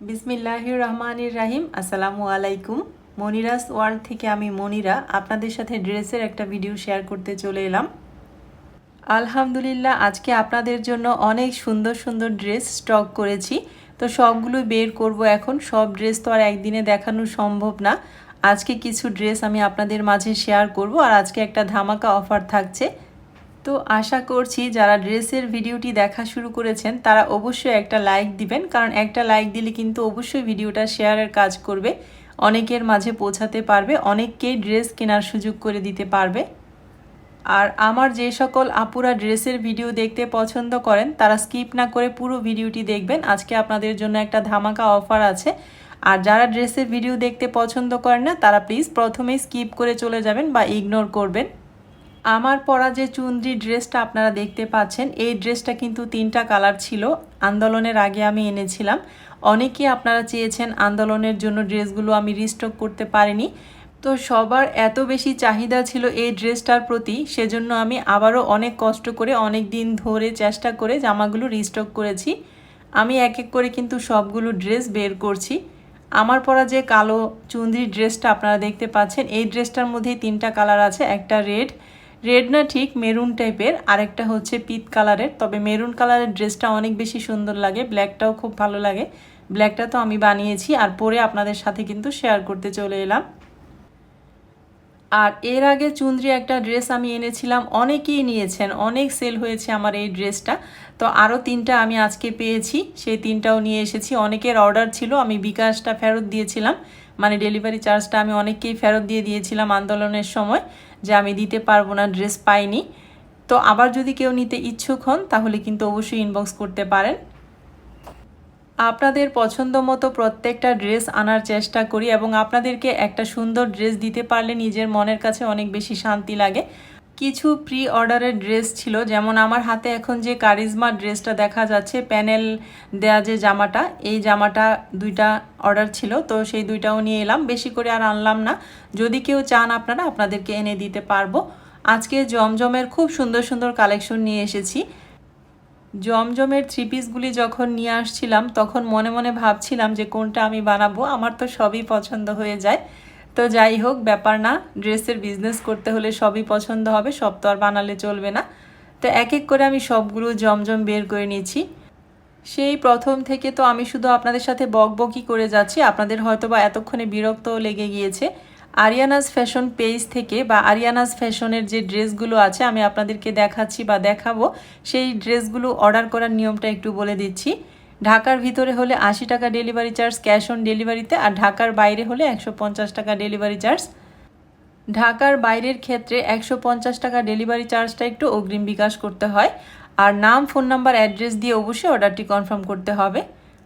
বিসমিল্লাহির রহমানির রাহিম। আসসালামু আলাইকুম মনিরাস ওয়ার্ল্ড থেকে আমি মনিরা আপনাদের সাথে ড্রেসের একটা ভিডিও শেয়ার করতে চলে এলাম। আলহামদুলিল্লাহ, আজকে আপনাদের জন্য অনেক সুন্দর সুন্দর ড্রেস স্টক করেছি। তো সবগুলো বের করব এখন। সব ড্রেস তো আর একদিনে দেখানো সম্ভব না। আজকে কিছু ড্রেস আমি আপনাদের মাঝে শেয়ার করব। আর আজকে একটা ধামাকা অফার থাকছে। তো আশা করছি যারা ড্রেসের ভিডিওটি দেখা শুরু করেছেন, তারা অবশ্যই একটা লাইক দিবেন। কারণ একটা লাইক দিলে কিন্তু অবশ্যই ভিডিওটা শেয়ারের কাজ করবে, অনেকের মাঝে পৌঁছাতে পারবে অনেককেই ড্রেস কেনার সুযোগ করে দিতে পারবে। আর আমার যে সকল আপুরা ড্রেসের ভিডিও দেখতে পছন্দ করেন, তারা স্কিপ না করে পুরো ভিডিওটি দেখবেন। আজকে আপনাদের জন্য একটা ধামাকা অফার আছে। আর যারা ড্রেসের ভিডিও দেখতে পছন্দ করেন না, তারা প্লিজ প্রথমেই স্কিপ করে চলে যাবেন বা ইগনোর করবেন। আমার পরা যে চুন্দ্রি ড্রেসটা আপনারা দেখতে পাচ্ছেন, এই ড্রেসটা কিন্তু তিনটা কালার ছিল। আন্দোলনের আগে আমি এনেছিলাম। অনেকেই আপনারা চেয়েছেন আন্দোলনের জন্য ড্রেসগুলো আমি রিস্টক করতে পারিনি। তো সবার এত বেশি চাহিদা ছিল এই ড্রেসটার প্রতি, সেজন্য আমি আবারও অনেক কষ্ট করে, অনেক দিন ধরে চেষ্টা করে জামাগুলো রিস্টক করেছি। আমি এক এক করে কিন্তু সবগুলো ড্রেস বের করছি। আমার পরা যে কালো চুন্দ্রি ড্রেসটা আপনারা দেখতে পাচ্ছেন, এই ড্রেসটার মধ্যেই তিনটা কালার আছে, একটা রেড রেড না ঠিক মেরুন টাইপের আরেকটা হচ্ছে পিত কালারের তবে মেরুন কালারের ড্রেসটা অনেক বেশি সুন্দর লাগে। ব্ল্যাকটাও খুব ভালো লাগে। ব্ল্যাকটা তো আমি বানিয়েছি আর পরে আপনাদের সাথে কিন্তু শেয়ার করতে চলে এলাম। আর এর আগে চুন্দ্রি একটা ড্রেস আমি এনেছিলাম। অনেকেই নিয়েছেন। অনেক সেল হয়েছে আমার এই ড্রেসটা তো আরও তিনটা আমি আজকে পেয়েছি। সেই তিনটাও নিয়ে এসেছি। অনেকের অর্ডার ছিল। আমি বিকাশটা ফেরত দিয়েছিলাম। মানে ডেলিভারি চার্জটা আমি অনেককেই ফেরত দিয়ে দিয়েছিলাম আন্দোলনের সময় যে আমি দিতে পারব না ড্রেস পাইনি। তো আবার যদি কেউ নিতে ইচ্ছুক হন, তাহলে কিন্তু অবশ্যই ইনবক্স করতে পারেন। আপনাদের পছন্দ মতো প্রত্যেকটা ড্রেস আনার চেষ্টা করি এবং আপনাদেরকে একটা সুন্দর ড্রেস দিতে পারলে নিজের মনের কাছে অনেক বেশি শান্তি লাগে। কিছু প্রি অর্ডারের ড্রেস ছিল, যেমন আমার হাতে এখন যে কারিজমা ড্রেসটা দেখা যাচ্ছে প্যানেল দেয়া যে জামাটা, এই জামাটা দুইটা অর্ডার ছিল, তো সেই দুইটাও নিয়ে এলাম। বেশি করে আর আনলাম না। যদি কেউ চান আপনারা, আপনাদেরকে এনে দিতে পারব। আজকে জমজমের খুব সুন্দর সুন্দর কালেকশন নিয়ে এসেছি। জমজমের থ্রি পিসগুলি যখন নিয়ে আসছিলাম, তখন মনে মনে ভাবছিলাম যে কোনটা আমি বানাবো, আমার তো সবই পছন্দ হয়ে যায়। তো যাই হোক, ব্যাপার না। ড্রেসের বিজনেস করতে হলে সবই পছন্দ হবে, সব তো আর বানালে চলবে না। তো এক এক করে আমি সবগুলো জমজম বের করে নিয়েছি সেই প্রথম থেকে তো আমি শুধু আপনাদের সাথে বকবকি করে যাচ্ছি। আপনাদের হয়তো বা এতক্ষণে বিরক্ত লেগে গিয়েছে। আরিয়ানাস ফ্যাশন পেজ থেকে বা আরিয়ানাস ফ্যাশনের যে ড্রেসগুলো আছে, আমি আপনাদেরকে দেখাচ্ছি বা দেখাবো। সেই ড্রেসগুলো অর্ডার করার নিয়মটা একটু বলে দিচ্ছি। ঢাকার ভিতরে হলে আশি টাকা ডেলিভারি চার্জ, ক্যাশ অন ডেলিভারিতে, আর ঢাকার বাইরে হলে একশো পঞ্চাশ টাকা ডেলিভারি চার্জ। ঢাকার বাইরের ক্ষেত্রে একশো পঞ্চাশ টাকা ডেলিভারি চার্জটা একটু অগ্রিম বিকাশ করতে হয়। আর নাম, ফোন নাম্বার, অ্যাড্রেস দিয়ে অবশ্যই অর্ডারটি কনফার্ম করতে হবে।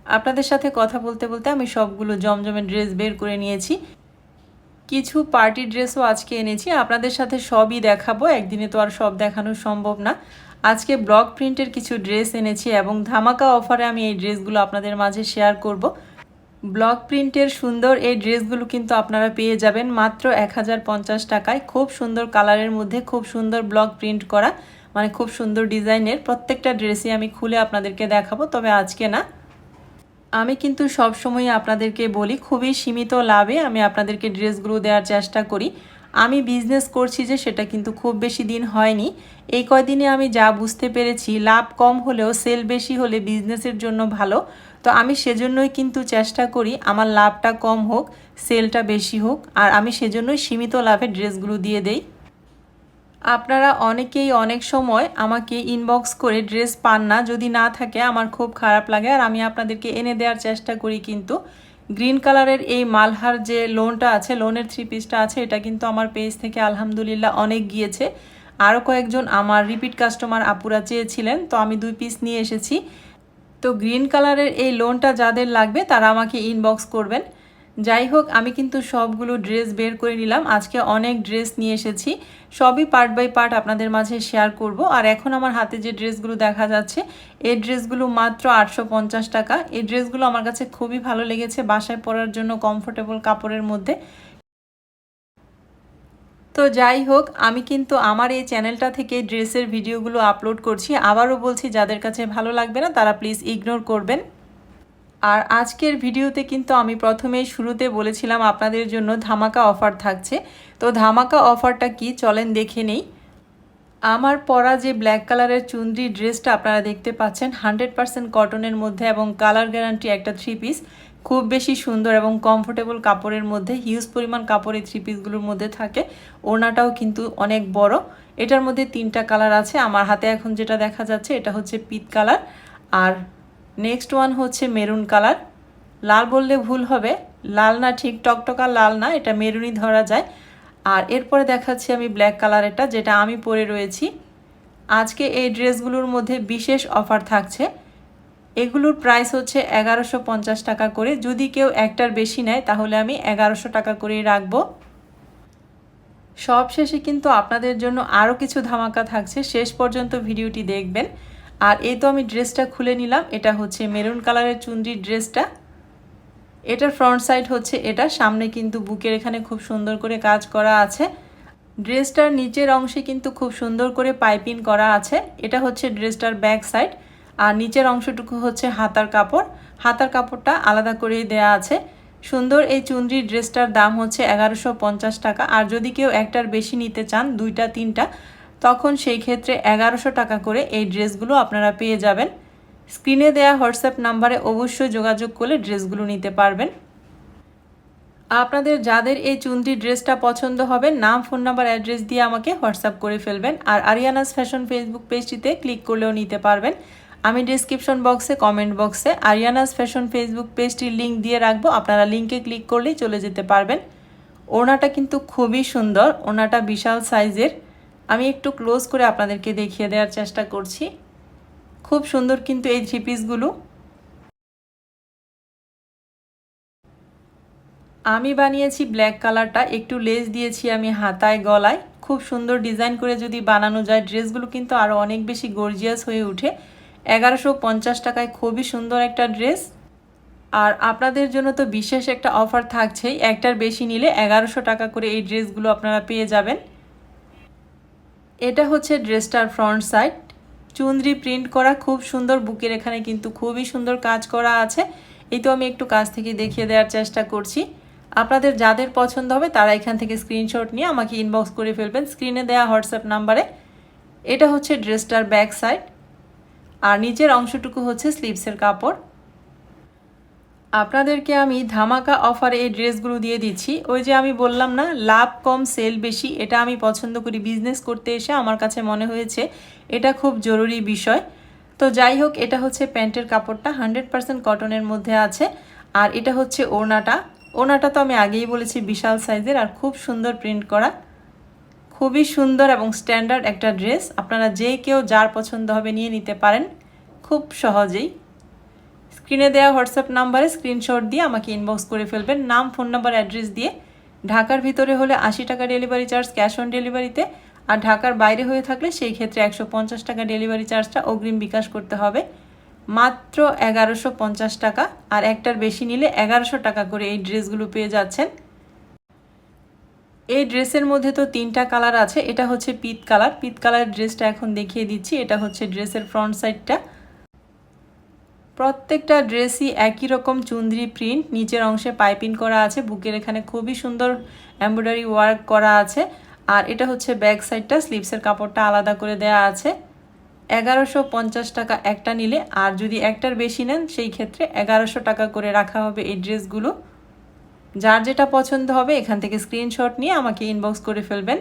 আপনাদের সাথে কথা বলতে বলতে আমি সবগুলো জমজমের ড্রেস বের করে নিয়েছি। কিছু পার্টি ড্রেসও আজকে এনেছি। আপনাদের সাথে সবই দেখাবো। একদিনে তো আর সব দেখানো সম্ভব না। আজকে ব্লক প্রিন্টের কিছু ড্রেস এনেছি এবং ধামাকা অফারে আমি এই ড্রেসগুলো আপনাদের মাঝে শেয়ার করব। ব্লক প্রিন্টের সুন্দর এই ড্রেসগুলো কিন্তু আপনারা পেয়ে যাবেন মাত্র এক হাজার পঞ্চাশ টাকায়। খুব সুন্দর কালারের মধ্যে খুব সুন্দর ব্লক প্রিন্ট করা মানে খুব সুন্দর ডিজাইনের প্রত্যেকটা ড্রেসই আমি খুলে আপনাদেরকে দেখাবো, তবে আজকে না। আমি কিন্তু সবসময় আপনাদেরকে বলি, খুবই সীমিত লাভে আমি আপনাদেরকে ড্রেসগুলো দেওয়ার চেষ্টা করি। আমি বিজনেস করছি যে সেটা কিন্তু খুব বেশি দিন হয়নি। এই কয়দিনে আমি যা বুঝতে পেরেছি, লাভ কম হলেও সেল বেশি হলে বিজনেসের জন্য ভালো। তো আমি সেজন্যই কিন্তু চেষ্টা করি আমার লাভটা কম হোক সেলটা বেশি হোক, আর আমি সেজন্যই সীমিত লাভে ড্রেসগুলো দিয়ে দেই। আপনারা অনেকেই অনেক সময় আমাকে ইনবক্স করে ড্রেস পান না, যদি না থাকে আমার খুব খারাপ লাগে, আর আমি আপনাদেরকে এনে দেওয়ার চেষ্টা করি কিন্তু। গ্রিন কালারের এই মালহার যে লোনটা আছে, লোনের থ্রি পিসটা আছে, এটা কিন্তু আমার পেজ থেকে আলহামদুলিল্লাহ অনেক গিয়েছে। আরও কয়েকজন আমার রিপিট কাস্টমার আপুরা চেয়েছিলেন, তো আমি দুই পিস নিয়ে এসেছি। তো গ্রিন কালারের এই লোনটা যাদের লাগবে, তারা আমাকে ইনবক্স করবেন। যাই হোক, আমি কিন্তু সবগুলো ড্রেস বের করে নিলাম। আজকে অনেক ড্রেস নিয়ে এসেছি। সবই পার্ট বাই পার্ট আপনাদের মাঝে শেয়ার করব। আর এখন আমার হাতে যে ড্রেসগুলো দেখা যাচ্ছে, এই ড্রেসগুলো মাত্র আটশো পঞ্চাশ টাকা। এই ড্রেসগুলো আমার কাছে খুবই ভালো লেগেছে বাসায় পরার জন্য কমফোর্টেবল কাপড়ের মধ্যে। তো যাই হোক, আমি কিন্তু আমার এই চ্যানেলটা থেকে ড্রেসের ভিডিওগুলো আপলোড করছি। আবারও বলছি, যাদের কাছে ভালো লাগবে না, তারা প্লিজ ইগনোর করবেন। আর আজকের ভিডিওতে কিন্তু আমি প্রথমেই শুরুতে বলেছিলাম আপনাদের জন্য ধামাকা অফার থাকছে। তো ধামাকা অফারটা কি চলেন দেখে নেই। আমার পরা যে ব্ল্যাক কালারের চুনরি ড্রেসটা আপনারা দেখতে পাচ্ছেন, হান্ড্রেড পারসেন্ট কটনের মধ্যে এবং কালার গ্যারান্টি একটা থ্রি পিস খুব বেশি সুন্দর এবং কমফোর্টেবল কাপড়ের মধ্যে হিউজ পরিমাণ কাপড় এই থ্রি পিসগুলোর মধ্যে থাকে। ওড়নাটাও কিন্তু অনেক বড়। এটার মধ্যে তিনটা কালার আছে। আমার হাতে এখন যেটা দেখা যাচ্ছে, এটা হচ্ছে পিত কালার। আর নেক্সট ওয়ান হচ্ছে মেরুন কালার লাল বললে ভুল হবে। লাল না ঠিক টকটকা, লাল না, এটা মেরুনই ধরা যায়। আর এরপরে দেখাচ্ছি আমি ব্ল্যাক কালারেরটা যেটা আমি পরে রয়েছি। আজকে এই ড্রেসগুলোর মধ্যে বিশেষ অফার থাকছে। এগুলোর প্রাইস হচ্ছে এগারোশো পঞ্চাশ টাকা করে। যদি কেউ একটার বেশি নেয়, তাহলে আমি এগারোশো টাকা করেই রাখব। সব শেষে কিন্তু আপনাদের জন্য আরও কিছু ধামাকা থাকছে। শেষ পর্যন্ত ভিডিওটি দেখবেন। আর এই তো আমি ড্রেসটা খুলে নিলাম। এটা হচ্ছে মেরুন কালারের চুনরির ড্রেসটা। এটার ফ্রন্ট সাইড হচ্ছে এটা। সামনে কিন্তু বুকের এখানে খুব সুন্দর করে কাজ করা আছে। ড্রেসটার নিচের অংশে কিন্তু খুব সুন্দর করে পাইপিং করা আছে। এটা হচ্ছে ড্রেসটার ব্যাক সাইড আর নিচের অংশটুকু হচ্ছে হাতার কাপড়। হাতার কাপড়টা আলাদা করেই দেয়া আছে। সুন্দর এই চুনরির ড্রেসটার দাম হচ্ছে এগারোশো টাকা। আর যদি কেউ একটার বেশি নিতে চান, দুইটা, তিনটা তখন সেই ক্ষেত্রে এগারোশো টাকা করে এই ড্রেসগুলো আপনারা পেয়ে যাবেন। স্ক্রিনে দেয়া হোয়াটসঅ্যাপ নাম্বারে অবশ্যই যোগাযোগ করলে ড্রেসগুলো নিতে পারবেন। আপনাদের যাদের এই চুন্দি ড্রেসটা পছন্দ হবে, নাম, ফোন নাম্বার, অ্যাড্রেস দিয়ে আমাকে হোয়াটসঅ্যাপ করে ফেলবেন। আর আরিয়ানাস ফ্যাশন ফেসবুক পেজটিতে ক্লিক করলেও নিতে পারবেন। আমি ডিসক্রিপশন বক্সে, কমেন্ট বক্সে আরিয়ানাস ফ্যাশন ফেসবুক পেজটির লিঙ্ক দিয়ে রাখব। আপনারা লিঙ্কে ক্লিক করলেই চলে যেতে পারবেন। ওনাটা কিন্তু খুবই সুন্দর ওনাটা বিশাল সাইজের। আমি একটু ক্লোজ করে আপনাদেরকে দেখিয়ে দেওয়ার চেষ্টা করছি। খুব সুন্দর কিন্তু এই থ্রি পিসগুলো আমি বানিয়েছি ব্ল্যাক কালারটা একটু লেস দিয়েছি আমি হাতায়, গলায়। খুব সুন্দর ডিজাইন করে যদি বানানো যায় ড্রেসগুলো কিন্তু আরও অনেক বেশি গর্জিয়াস হয়ে উঠে এগারোশো পঞ্চাশ টাকায় খুবই সুন্দর একটা ড্রেস আর আপনাদের জন্য তো বিশেষ একটা অফার থাকছেই। একটার বেশি নিলে এগারোশো টাকা করে এই ড্রেসগুলো আপনারা পেয়ে যাবেন। এটা হচ্ছে ড্রেসটার ফ্রন্ট সাইড। চুন্দ্রি প্রিন্ট করা, খুব সুন্দর বুকের এখানে কিন্তু খুবই সুন্দর কাজ করা আছে। এই তো আমি একটু কাছ থেকে দেখিয়ে দেওয়ার চেষ্টা করছি। আপনাদের যাদের পছন্দ হবে তারা এখান থেকে স্ক্রিনশট নিয়ে আমাকে ইনবক্স করে ফেলবেন। স্ক্রিনে দেওয়া হোয়াটসঅ্যাপ নাম্বারে এটা হচ্ছে ড্রেসটার ব্যাক সাইড আর নিচের অংশটুকু হচ্ছে স্লিভসের কাপড়। আপনাদেরকে আমি ধামাকা অফারে এই ড্রেসগুলো দিয়ে দিচ্ছি। ওই যে আমি বললাম না, লাভ কম সেল বেশি, এটা আমি পছন্দ করি। বিজনেস করতে এসে আমার কাছে মনে হয়েছে, এটা খুব জরুরি বিষয়। তো যাই হোক, এটা হচ্ছে প্যান্টের কাপড়টা হান্ড্রেড পারসেন্ট কটনের মধ্যে আছে। আর এটা হচ্ছে ওড়নাটা। ওড়নাটা তো আমি আগেই বলেছি, বিশাল সাইজের আর খুব সুন্দর প্রিন্ট করা। খুবই সুন্দর এবং স্ট্যান্ডার্ড একটা ড্রেস আপনারা যে কেউ যার পছন্দ হবে নিয়ে নিতে পারেন। খুব সহজেই। স্ক্রিনে দেওয়া হোয়াটসঅ্যাপ নাম্বারে স্ক্রিনশট দিয়ে আমাকে ইনবক্স করে ফেলবেন। নাম ফোন নাম্বার অ্যাড্রেস দিয়ে। ঢাকার ভিতরে হলে আশি টাকা ডেলিভারি চার্জ ক্যাশ অন ডেলিভারিতে আর ঢাকার বাইরে হয়ে থাকলে সেই ক্ষেত্রে একশো পঞ্চাশ টাকা ডেলিভারি চার্জটা অগ্রিম বিকাশ করতে হবে। মাত্র এগারোশো পঞ্চাশ টাকা। আর একটার বেশি নিলে এগারোশো টাকা করে এই ড্রেসগুলো পেয়ে যাচ্ছেন। এই ড্রেসের মধ্যে তো তিনটা কালার আছে। এটা হচ্ছে পিত কালার। পিত কালারের ড্রেসটা এখন দেখিয়ে দিচ্ছি। এটা হচ্ছে ড্রেসের ফ্রন্ট সাইডটা প্রত্যেকটা ড্রেসই একই রকম চুন্দ্রি প্রিন্ট নিচের অংশে পাইপিং করা আছে, বুকের এখানে খুবই সুন্দর এমব্রয়ডারি ওয়ার্ক করা আছে। আর এটা হচ্ছে ব্যাক সাইডটা স্লিভসের কাপড়টা আলাদা করে দেয়া আছে। এগারোশো পঞ্চাশ টাকা একটা নিলে, আর যদি একটার বেশি নেন, সেই ক্ষেত্রে এগারোশো টাকা করে রাখা হবে এই ড্রেসগুলো যার যেটা পছন্দ হবে, এখান থেকে স্ক্রিনশট নিয়ে আমাকে ইনবক্স করে ফেলবেন।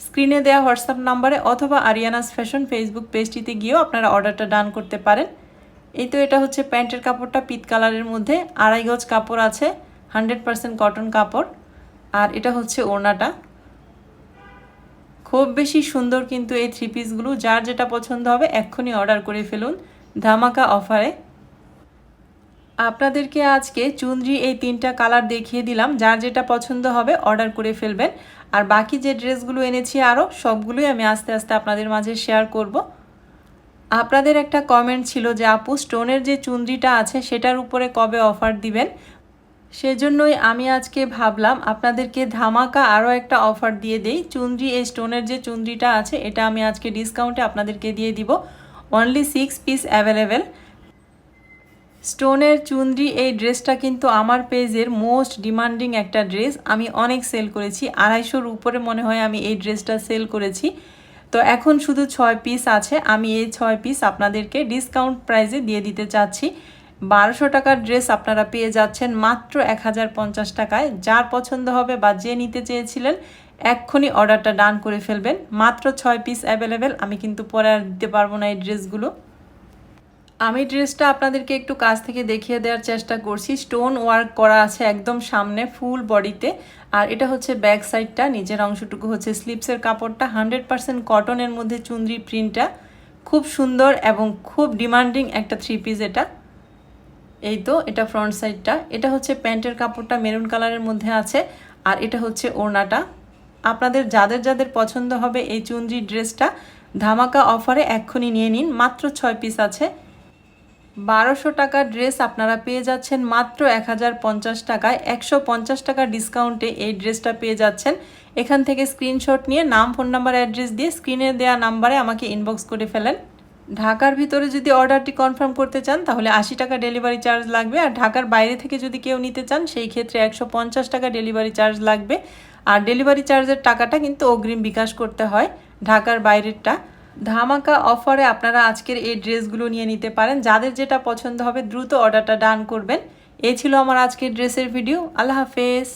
স্ক্রিনে দেওয়া হোয়াটসঅ্যাপ নাম্বারে অথবা আরিয়ানাস ফ্যাশন ফেসবুক পেজটিতে গিয়েও আপনারা অর্ডারটা ডান করতে পারেন। এই তো এটা হচ্ছে প্যান্টের কাপড়টা পিত কালারের মধ্যে। আড়াই গজ কাপড় আছে, হান্ড্রেড পারসেন্ট কটন কাপড়। আর এটা হচ্ছে ওড়নাটা। খুব বেশি সুন্দর কিন্তু এই থ্রি পিসগুলো যার যেটা পছন্দ হবে এক্ষুনি অর্ডার করে ফেলুন ধামাকা অফারে আপনাদেরকে আজকে চুন্দ্রি এই তিনটা কালার দেখিয়ে দিলাম। যার যেটা পছন্দ হবে অর্ডার করে ফেলবেন। আর বাকি যে ড্রেসগুলো এনেছি আরও সবগুলোই আমি আস্তে আস্তে আপনাদের মাঝে শেয়ার করব। আপনাদের একটা কমেন্ট ছিল যে, আপু, স্টোনের যে চুন্দ্রিটা আছে, সেটার উপরে কবে অফার দিবেন? সেজন্যই আমি আজকে ভাবলাম আপনাদেরকে ধামাকা আরও একটা অফার দিয়ে দেই। চুন্দ্রি এই স্টোনের যে চুন্দ্রিটা আছে, এটা আমি আজকে ডিসকাউন্টে আপনাদেরকে দিয়ে দিব। অনলি সিক্স পিস অ্যাভেলেবেল স্টোনের চুন্দ্রি এই ড্রেসটা কিন্তু আমার পেজের মোস্ট ডিমান্ডিং একটা ড্রেস। আমি অনেক সেল করেছি। আড়াইশোর উপরে মনে হয় আমি এই ড্রেসটা সেল করেছি। তো এখন শুধু ছয় পিস আছে। আমি এই ছয় পিস আপনাদেরকে ডিসকাউন্ট প্রাইসে দিয়ে দিতে চাচ্ছি। বারোশো টাকার ড্রেস আপনারা পেয়ে যাচ্ছেন মাত্র এক হাজার পঞ্চাশ টাকায়। যার পছন্দ হবে বা যে নিতে চেয়েছিলেন, এক্ষুনি অর্ডারটা ডান করে ফেলবেন। মাত্র ছয় পিস অ্যাভেলেবেল আমি কিন্তু পরে আর দিতে পারব না এই ড্রেসগুলো আমি ড্রেসটা আপনাদেরকে একটু কাছ থেকে দেখিয়ে দেওয়ার চেষ্টা করছি। স্টোন ওয়ার্ক করা আছে একদম সামনে ফুল বডিতে আর এটা হচ্ছে ব্যাক সাইডটা, নিচের অংশটুকু হচ্ছে স্লিপসের কাপড়টা, হান্ড্রেড পারসেন্ট কটনের মধ্যে চুনরি প্রিন্টটা। খুব সুন্দর এবং খুব ডিমান্ডিং একটা থ্রি পিস এটা। এই তো, এটা ফ্রন্ট সাইডটা। এটা হচ্ছে প্যান্টের কাপড়টা, মেরুন কালারের মধ্যে আছে। আর এটা হচ্ছে ওড়নাটা। আপনাদের যাদের যাদের পছন্দ হবে এই চুনরি ড্রেসটা, ধামাকা অফারে এক্ষুনি নিয়ে নিন। মাত্র ছয় পিস আছে। বারোশো টাকার ড্রেস আপনারা পেয়ে যাচ্ছেন মাত্র এক হাজার পঞ্চাশ টাকায়। একশো পঞ্চাশ টাকার ডিসকাউন্টে এই ড্রেসটা পেয়ে যাচ্ছেন। এখান থেকে স্ক্রিনশট নিয়ে নাম, ফোন নাম্বার, অ্যাড্রেস দিয়ে স্ক্রিনে দেওয়া নাম্বারে আমাকে ইনবক্স করে ফেলেন। ঢাকার ভিতরে যদি অর্ডারটি কনফার্ম করতে চান, তাহলে আশি টাকা ডেলিভারি চার্জ লাগবে। আর ঢাকার বাইরে থেকে যদি কেউ নিতে চান, সেই ক্ষেত্রে একশো পঞ্চাশ টাকা ডেলিভারি চার্জ লাগবে। আর ডেলিভারি চার্জের টাকাটা কিন্তু অগ্রিম বিকাশ করতে হয় ঢাকার বাইরেরটা। ধামাকা অফারে আপনারা আজকের এই ড্রেসগুলো নিয়ে নিতে পারেন। যাদের যেটা পছন্দ হবে দ্রুত অর্ডারটা ডান করবেন। এই ছিল আমার আজকের ড্রেসের ভিডিও। আল্লাহ হাফেজ।